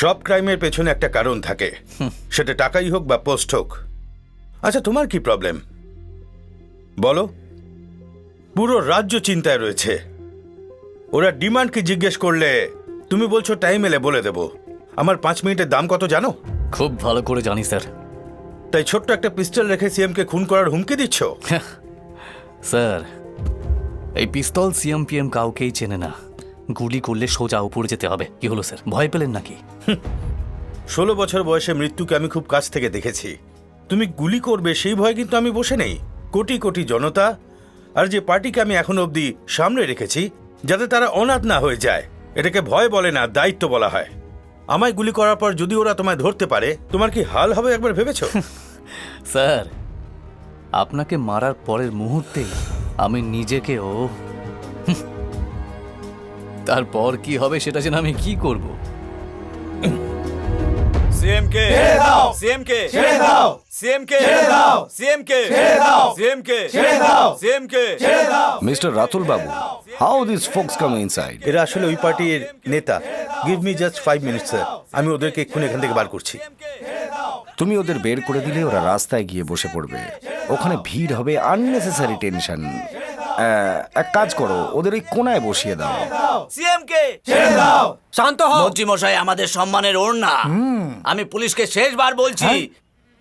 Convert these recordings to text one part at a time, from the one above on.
সব ক্রাইমের পেছনে একটা কারণ থাকে। সেটা টাকাই হোক বা পোস্ট হোক। আচ্ছা তোমার কি প্রবলেম? বলো। পুরো রাজ্য চিন্তায় রয়েছে। ওরা ডিমান্ড কি জিজ্ঞেস করলে তুমি বলছো টাইম এলে বলে দেব। আমার পাঁচ মিনিটের দাম কত জানো? খুব ভালো করে জানি স্যার। তাই ছোট্ট একটা পিস্তল রেখে সিএমকে খুন করার হুমকি দিচ্ছ? স্যার এই পিস্তল সিএমপিএম কাউকেই চেনে না। গুলি করলে সোজা উপরে যেতে হবে। কি হলো স্যার? ভয় পেলেন নাকি? ষোলো বছর বয়সে মৃত্যুকে আমি খুব কাছ থেকে দেখেছি। তুমি গুলি করবে সেই ভয় কিন্তু আমি বসে নেই। কোটি কোটি জনতা আর যে পার্টিকে আমি এখন অবধি সামনে রেখেছি যাতে তারা অনাথ না হয়ে যায় এটাকে ভয় বলে না দায়িত্ব বলা হয়। আমায় গুলি করার পর যদি ওরা তোমায় ধরতে পারে তোমার কি হাল হবে একবার ভেবেছো? স্যার আপনাকে মারার পরের মুহূর্তে আমি নিজেকেও তারপর কি হবে সেটা যেন আমি কি করব? সিএম কে সিএম কে সিএম কে সিএম কে সিএম কে সিএম কে Mr. Ratul Babu, how these folks come inside? এরা আসলে ওই পার্টির নেতা। Give me just five minute sir আমি ওদেরকে এক্ষুনি এখান থেকে বার করছি। তুমি ওদের বের করে দিলে ওরা রাস্তায় গিয়ে বসে পড়বে। ওখানে ভিড় হবে আননেসেসারি টেনশন এক কাজ করো ওদের ওই কোনায় বসিয়ে দাও। সিএম কে শান্ত হও। মন্ত্রী মশাই আমাদের সম্মানের ওড়না। আমি পুলিশকে শেষবার বলছি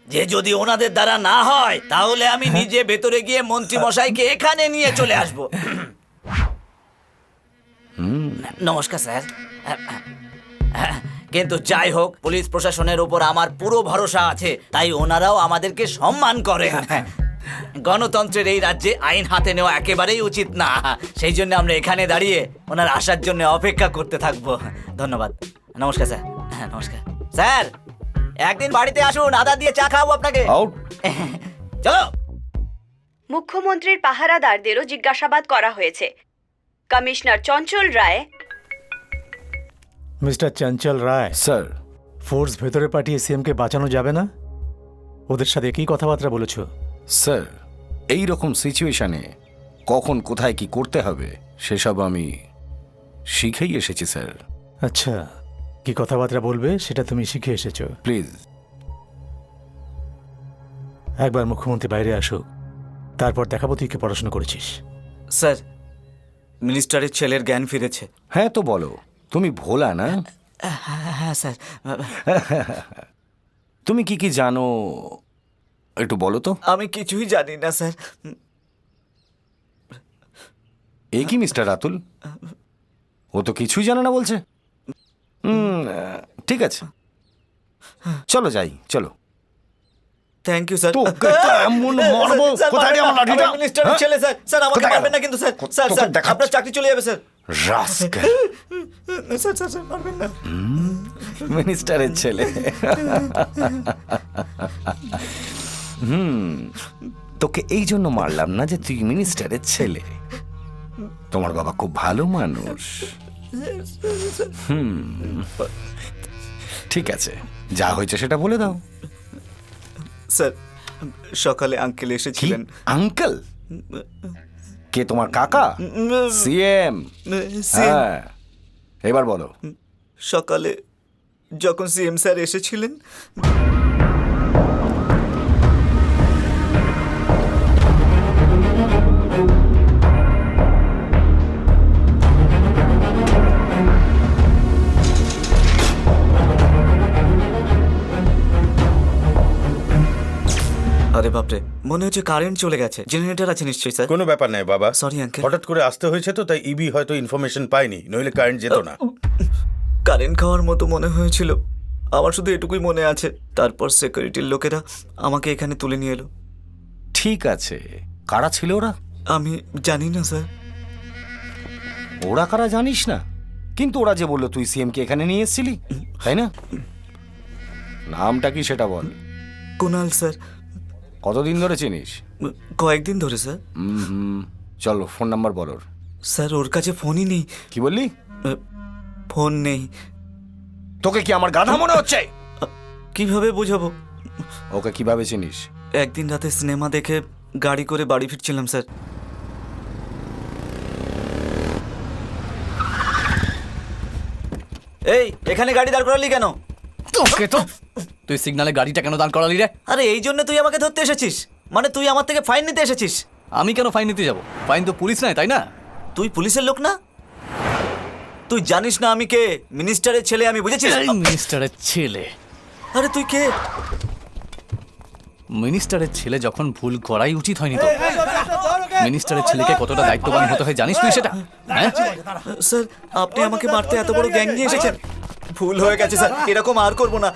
যে যদি ওনাদের দ্বারা না হয় তাহলে আমি নিজে ভেতরে গিয়ে মন্ত্রী মশাইকে এখানে নিয়ে চলে আসব। নমস্কার স্যার। কিন্তু যাই হোক পুলিশ প্রশাসনের উপর আমার পুরো ভরসা আছে তাই ওনারাও আমাদেরকে সম্মান করেন। গণতন্ত্রের এই রাজ্যে আইন হাতে নেওয়া একেবারেই উচিত না। সেই জন্য আমরা এখানে দাঁড়িয়ে ওনার আসার জন্য অপেক্ষা করতে থাকব। ধন্যবাদ। নমস্কার স্যার। হ্যাঁ নমস্কার। স্যার একদিন বাড়িতে আসুন আদা দিয়ে চা খাওয়াবো আপনাকে। আউট। চলো। মুখ্যমন্ত্রীর পাহারাদারদেরও জিজ্ঞাসাবাদ করা হয়েছে। Commissioner Chanchal Roy. Mister Chanchal Roy sir. Force ভেতরে পাঠিয়ে সিএমকে বাঁচানো যাবে না? ওদের সাথে কি কথাবার্তা বলেছ? স্যার এই রকম সিচুয়েশানে কখন কোথায় কি করতে হবে সেসব আমি শিখেই এসেছি স্যার। আচ্ছা কি কথাবার্তা বলবে সেটা তুমি শিখে এসেছ? প্লিজ। একবার মুখ্যমন্ত্রী বাইরে আসুক তারপর দেখাবো তুই কি পড়াশোনা করেছিস। স্যার মিনিস্টারের ছেলের জ্ঞান ফিরেছে। হ্যাঁ তো বলো তুমি ভোলা না? হ্যাঁ স্যার। তুমি কি কি জানো একটু বলো তো। আমি কিছুই জানি না স্যার। এ কি মিস্টার রাতুল? ও তো কিছুই জানে না বলছে। হুম ঠিক আছে। চলো যাই চলো। থ্যাংক ইউ স্যার এমন মারবো। কোথায় আমার লাঠিটা? মিনিস্টারের হ্যাঁ? ছেলে স্যার স্যার আমাকে মারবেন না কিন্তু স্যার স্যার স্যার। আপনার চাকরি চলে যাবে sir rascal. Sir sir sir মারবেন না। মিনিস্টারের ছেলে। হুম। তোকে এই জন্য মারলাম না যে তুই মিনিস্টারের ছেলে। তোমার বাবা খুব ভালো মানুষ। হুম। ঠিক আছে যা হয়েছে সেটা বলে দাও। স্যার সকালে আঙ্কেল এসেছিলেন। আঙ্কেল কে তোমার কাকা? সিএম হ্যাঁ। এবার বলো। সকালে যখন সিএম স্যার এসেছিলেন আরে বাপরে মনে হচ্ছে কারেন্ট চলে গেছে। জেনারেটর আছে নিশ্চয়ই স্যার কোনো ব্যাপার নাই বাবা। Sorry, uncle. হঠাৎ করে আসতে হয়েছে তো তাই ইবি হয়তো ইনফরমেশন পায়নি নইলে কারেন্ট যেত না। কারেন্ট খাওয়ার মতো মনে হয়েছিল। আমার শুধু এটুকুই মনে আছে। তারপর সিকিউরিটির লোকেরা আমাকে এখানে তুলে নিয়ে এলো। ঠিক আছে। কারা ছিল ওরা? আমি জানি না স্যার ওরা কারা জানিস না? কিন্তু ওরা যে বলল তুই সিএম কে এখানে নিয়ে এসেছিলি? তাই না? নামটা কি সেটা বল। কুনাল স্যার কতদিন ধরে চিনিস? কয়েকদিন ধরে স্যার। হুম চলো ফোন নাম্বার বল ওর। স্যার ওর কাছে ফোনই নেই। কি বললি? ফোন নেই। তোকে কি আমার গাধা মনে হচ্ছে? কীভাবে বোঝাবো? ওকে কীভাবে চিনিস? একদিন রাতে সিনেমা দেখে গাড়ি করে বাড়ি ফিরছিলাম স্যার। এই এখানে গাড়ি দাঁড় করালি কেন? তোকে তো তুই সিগনালে গাড়িটা কেন দাঁড় করালি রে আরে এই জন্য তুই আমাকে ধরতে এসেছিস মানে তুই আমার থেকে ফাইন নিতে এসেছিস আমি কেন ফাইন নিতে যাব ফাইন তো পুলিশ নাই তাই না তুই পুলিশের লোক না তুই জানিস না আমি কে মিনিস্টারের ছেলে আমি বুঝেছিস মিনিস্টারের ছেলে আরে তুই কে মিনিস্টারের ছেলে যখন ভুল করাই উচিত হয়নি তো মিনিস্টারের ছেলেকে কতটা দায়িত্ববান হতে হয় জানিস তুই সেটা হ্যাঁ স্যার আপনি আমাকে মারতে এত বড় গ্যাং নিয়ে এসেছেন ভুল হয়ে গেছে স্যার এরকম আর করব না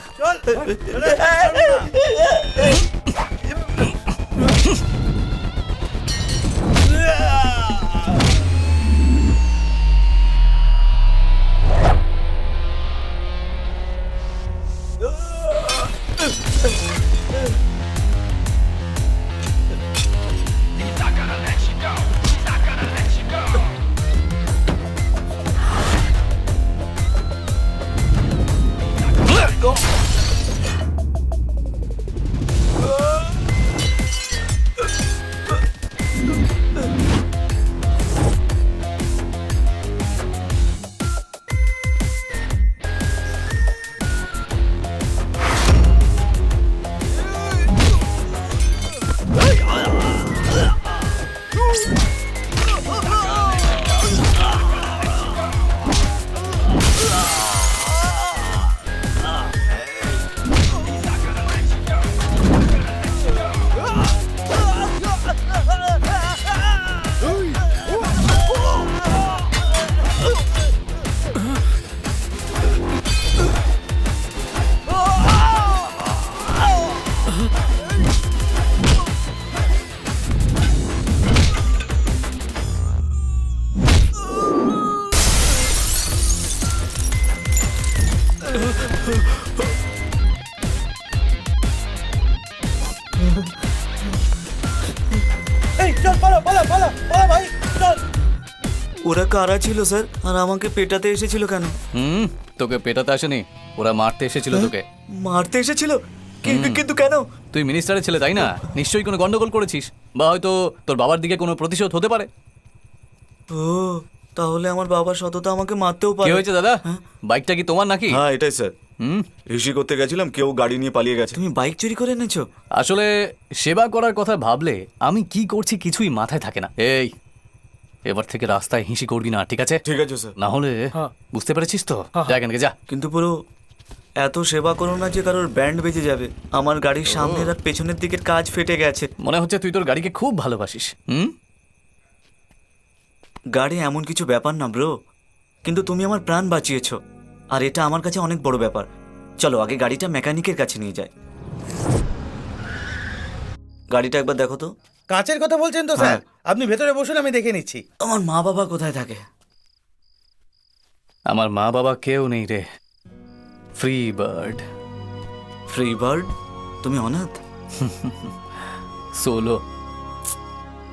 ওরা কারা ছিল স্যার? আর আমাকে পেটাতে এসেছিল কেন? হুম তোকে পেটাতে আসেনি। ওরা মারতে এসেছিল তোকে। মারতে এসেছিল? কি- কিন্তু কেন? তুই মিনিস্টারের ছেলে তাই না? নিশ্চয়ই কোনো গন্ডগোল করেছিস। বা হয়তো তোর বাবার দিকে কোনো প্রতিশোধ হতে পারে। ও তাহলে আমার বাবার সততা আমাকে মারতেও পারে। কি হয়েছে দাদা? বাইকটা কি তোমার নাকি? হ্যাঁ এটাই স্যার। হুম? ঋষি করতে গেছিলাম কেউ গাড়ি নিয়ে পালিয়ে গেছে। তুমি বাইক চুরি করে এনেছো? আসলে সেবা করার কথা ভাবলে আমি কি করছি কিছুই মাথায় থাকে না। এই এবার থেকে রাস্তায় হিসি করবি না ঠিক আছে? ঠিক আছে স্যার। না হলে বুঝতে পেরেছিস তো? যা এখান থেকে যা। কিন্তু পুরো এত সেবা করো না যে কারোর ব্যান্ড বেজে যাবে। আমার গাড়ির সামনের আর পেছনের দিকের কাজ ফেটে গেছে। মনে হচ্ছে তুই তোর গাড়িকে খুব ভালোবাসিস। হুম? গাড়ি এমন কিছু ব্যাপার না ব্রো কিন্তু তুমি আমার প্রাণ বাঁচিয়েছ। আর এটা আমার কাছে অনেক বড় ব্যাপার। চলো আগে গাড়িটা মেকানিকের কাছে নিয়ে যাই। গাড়িটা একবার দেখো তো। কাঁচের কথা বলছেন তো স্যার? আপনি ভেতরে বসুন আমি দেখে নিচ্ছি। আমার মা বাবা কোথায় থাকে? আমার মা বাবা কেউ নেই রে। ফ্রি বার্ড ফ্রি বার্ড তুমি অনাথ? সোলো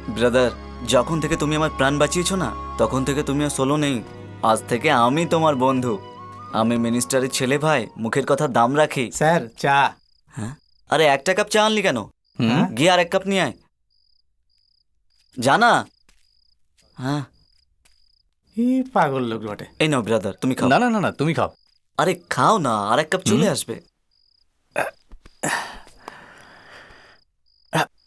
ব্রাদার যখন থেকে তুমি আমার প্রাণ বাঁচিয়েছো না তখন থেকে তুমি আর সোলো নেই। আজ থেকে আমি তোমার বন্ধু। আমি মিনিস্টারের ছেলে ভাই মুখের কথা দাম রাখি। স্যার চা। হ্যাঁ? আরে একটা কাপ চা আনলি কেন? হুম? গিয়ে আর এক কাপ নিয়ে আয়। জানা? হ্যাঁ। পাগল লোক বটে। এই নাও ব্রাদার তুমি খাও। না না না তুমি খাও। আরে খাও না আর এক কাপ চলে আসবে।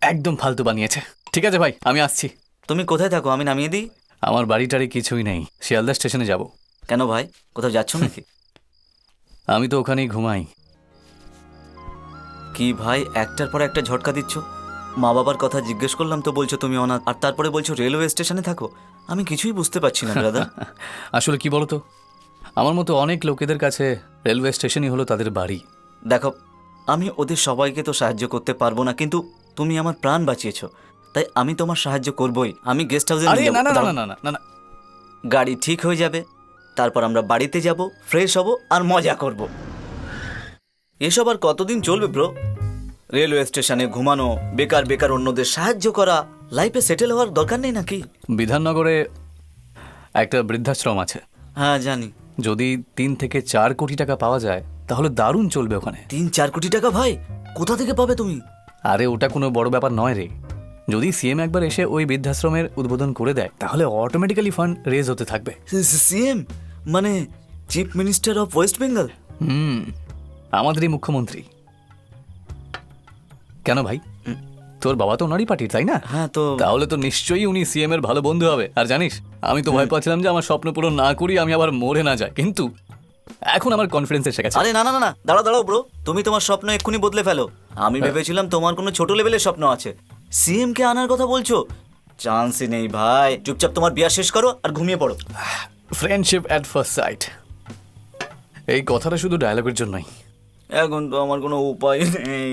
একদম ফালতু বানিয়েছে। ঠিক আছে ভাই আমি আসছি। তুমি কোথায় থাকো? আমি নামিয়ে দিই? আমার বাড়িটারি কিছুই নেই। শিয়ালদা স্টেশনে যাব। কেন ভাই? কোথাও যাচ্ছ নাকি? আমি তো ওখানেই ঘুমাই। কি ভাই একটার পর একটা ঝটকা দিচ্ছ? মা বাবার কথা জিজ্ঞেস করলাম তো বলছো তুমি অনাথ আর তারপরে বলছো রেলওয়ে স্টেশনে থাকো? আমি কিছুই বুঝতে পারছি না দাদা আসলে কি বলতো? আমার মতো অনেক লোকেদের কাছে রেলওয়ে স্টেশনই হলো তাদের বাড়ি। দেখো আমি ওদের সবাইকে তো সাহায্য করতে পারব না কিন্তু তুমি আমার প্রাণ বাঁচিয়েছো। তাই আমি তোমার সাহায্য করবই। আমি গেস্ট হাউসে আরে নিয়ে না যাব। না না দাঁড়াও। না না না না। গাড়ি ঠিক হয়ে যাবে তারপর আমরা বাড়িতে যাব ফ্রেশ হব আর মজা করব। এসব আর কতদিন চলবে ব্রো রেলওয়ে স্টেশনে ঘুমানো বেকার বেকার অন্যদের সাহায্য করা লাইফে সেটেল হওয়ার দরকার নেই নাকি? বিধাননগরে একটা বৃদ্ধাশ্রম আছে। হ্যাঁ জানি। যদি তিন থেকে চার কোটি টাকা পাওয়া যায় তাহলে দারুণ চলবে ওখানে। তিন চার কোটি টাকা ভাই? কোথা থেকে পাবে তুমি? আরে ওটা কোনো বড় ব্যাপার নয় রে। যদি সিএম একবার এসে ওই বৃদ্ধাশ্রমের উদ্বোধন করে দেয় তাহলে অটোমেটিক্যালি ফান্ড রেজ হতে থাকবে। সিএম মানে chief minister of West Bengal হুম আমাদেরই মুখ্যমন্ত্রী। কেন ভাই? তোর বাবা তো ওনারই পার্টির তাই না? হ্যাঁ তো তাহলে তো নিশ্চয়ই উনি সিএম এর ভালো বন্ধু হবে। আর জানিস আমি তো ভয় পাচ্ছিলাম যে আমার স্বপ্ন পূরণ না করি আমি আবার মরে না যাই। কিন্তু এখন আমার কনফিডেন্স এসে গেছে। আরে না না না না দাঁড়াও দাঁড়াও ব্রো তুমি তোমার স্বপ্ন এক্ষুনি বদলে ফেলো। আমি ভেবেছিলাম তোমার কোনো ছোট লেভেলের স্বপ্ন আছে। সিএম কে আনার কথা বলছো? চান্সই নেই ভাই। চুপচাপ তোমার বিয়া শেষ করো আর ঘুমিয়ে পড়ো। ফ্রেন্ডশিপ অ্যাট ফার্স্ট সাইট এই কথাটা শুধু ডায়লগের জন্যই। এখন তো আমার কোনো উপায় নেই।